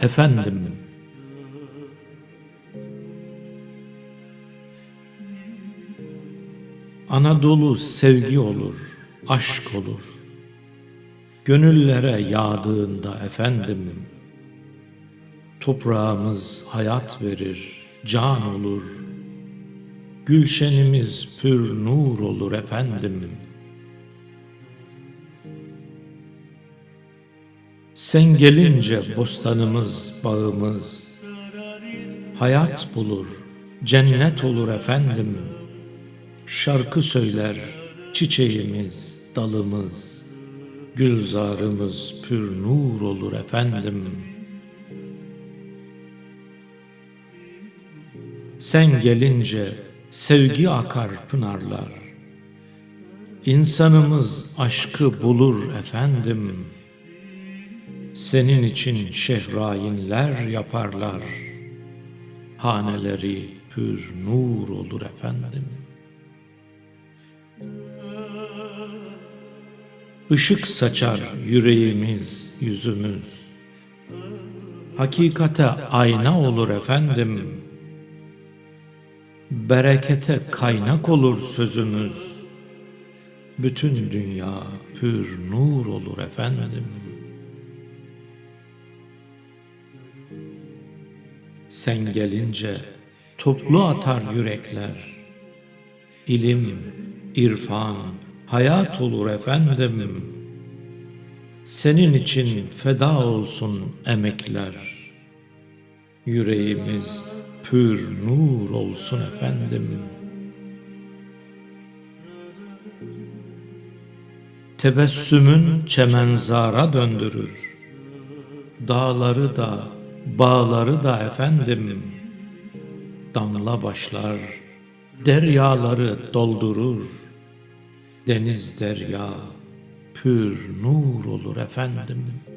efendim. Anadolu sevgi olur, aşk olur. Gönüllere yağdığında efendim. Toprağımız hayat verir, can olur. Gülşenimiz pür nur olur efendim. Sen gelince bostanımız, bağımız hayat bulur, cennet olur efendim. Şarkı söyler çiçeğimiz, dalımız, gülzarımız pür nur olur efendim. Sen gelince sevgi akar pınarlar. İnsanımız aşkı bulur efendim. Senin için şehrayinler yaparlar. Haneleri pür nur olur efendim. Işık saçar yüreğimiz, yüzümüz. Hakikate ayna olur efendim. Berekete kaynak olur sözümüz. Bütün dünya pür nur olur efendim. Sen gelince toplu atar yürekler. İlim, irfan, hayat olur efendim. Senin için feda olsun emekler. Yüreğimiz pür nur olsun efendim. Tebessümün çemenzara döndürür. Dağları da, bağları da efendim. Damla başlar, deryaları doldurur. Deniz derya, pür nur olur efendim.''